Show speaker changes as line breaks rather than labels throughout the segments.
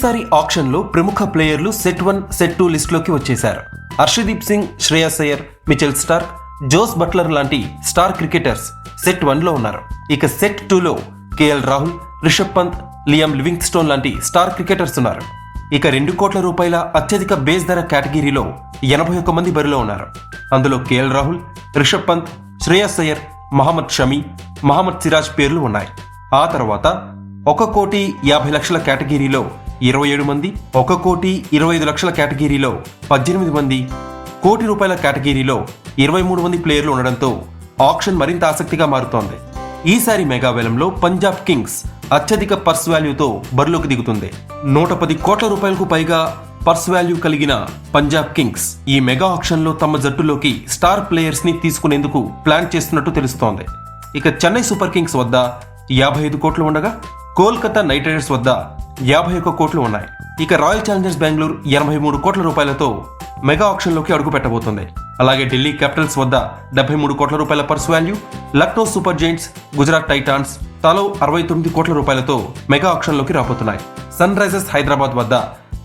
ఈసారి ఆప్షన్లో ప్రముఖ ప్లేయర్లు సెట్ వన్ సెట్ టూ లిస్టులోకి వచ్చేశారు. Harshdeep Singh Shreyas Iyer Mitchell Starc Jos Buttler లాంటి స్టార్ క్రికెటర్స్ సెట్ వన్లో ఉన్నారు. ఇక సెట్ టూలో KL Rahul Rishabh Pant Liam Livingstone లాంటి స్టార్ క్రికెటర్స్ ఉన్నారు. ఇక రెండు కోట్ల రూపాయల అత్యధిక బేస్ ధర కేటగిరీలో ఎనభై ఒక్క మంది బరిలో ఉన్నారు. అందులో కేఎల్ రాహుల్ రిషబ్ పంత్ శ్రేయస్ అయ్యర్ మహమ్మద్ షమీ మహమ్మద్ సిరాజ్ పేర్లు ఉన్నాయి. ఆ తర్వాత ఒక కోటి యాభై లక్షల కేటగిరీలో ఇరవై ఏడు మంది ఒక కోటి ఇరవై ఐదు లక్షల కేటగిరీలో పద్దెనిమిది మంది కోటి రూపాయల కేటగిరీలో ఇరవై మూడు మంది ప్లేయర్లు ఉండడంతో ఆప్షన్ మరింత ఆసక్తిగా మారుతోంది. ఈసారి మెగావేలంలో పంజాబ్ కింగ్స్ అత్యధిక పర్స్ వాల్యూతో బరిలోకి దిగుతుంది. నూట పది కోట్ల రూపాయలకు పైగా పర్స్ వాల్యూ కలిగిన పంజాబ్ కింగ్స్ ఈ మెగా ఆక్షన్లో తమ జట్టులోకి స్టార్ ప్లేయర్స్ని తీసుకునేందుకు ప్లాన్ చేస్తున్నట్టు తెలుస్తోంది. ఇక చెన్నై సూపర్ కింగ్స్ వద్ద యాభై ఐదు కోట్లు ఉండగా కోల్కతా నైట్ రైడర్స్ వద్ద యాభై ఒక్క కోట్లు ఉన్నాయి. ఇక రాయల్ ఛాలెంజర్స్ బెంగళూరు ఎనభై మూడు కోట్ల రూపాయలతో మెగా ఆక్షన్లోకి అడుగు పెట్టబోతుంది. అలాగే ఢిల్లీ క్యాపిటల్స్ వద్ద డెబ్బై మూడు కోట్ల రూపాయల purse value Lucknow super giants Gujarat titans తలో అరవై తొమ్మిది కోట్ల రూపాయలతో మెగా ఆక్షన్లోకి రాబోతున్నాయి. సన్ రైజర్స్ హైదరాబాద్ వద్ద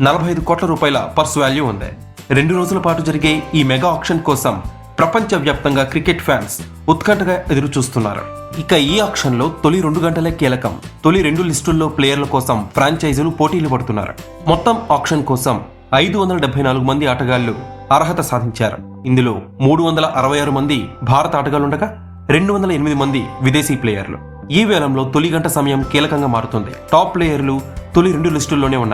నలభై ఐదు కోట్ల రూపాయల పర్స్ వాల్యూ ఉంది. రెండు రోజుల పాటు జరిగే ఈ మెగా ఆప్షన్ కోసం ప్రపంచవ్యాప్తంగా క్రికెట్ ఫ్యాన్స్ ఉత్కంఠగా ఎదురుచూస్తున్నారు. ఇక ఈ ఆక్షన్లో తొలి రెండు గంటలే కీలకం. తొలి రెండు లిస్టుల్లో ప్లేయర్ల కోసం ఫ్రాంచైజీలు పోటీలు పడుతున్నారు. మొత్తం ఆక్షన్ కోసం ఐదు వందల డెబ్బై నాలుగు మంది ఆటగాళ్ళు అర్హత సాధించారు. ఇందులో మూడు వందల అరవై ఆరు మంది భారత ఆటగాళ్ళుండగా రెండు వందల ఎనిమిది మంది విదేశీ ప్లేయర్లు. ఈ వేలంలో తొలి గంట సమయం కీలకంగా మారుతుంది. టాప్ ప్లేయర్లు తొలి రెండు లిస్టుల్లోనే ఉన్నారు.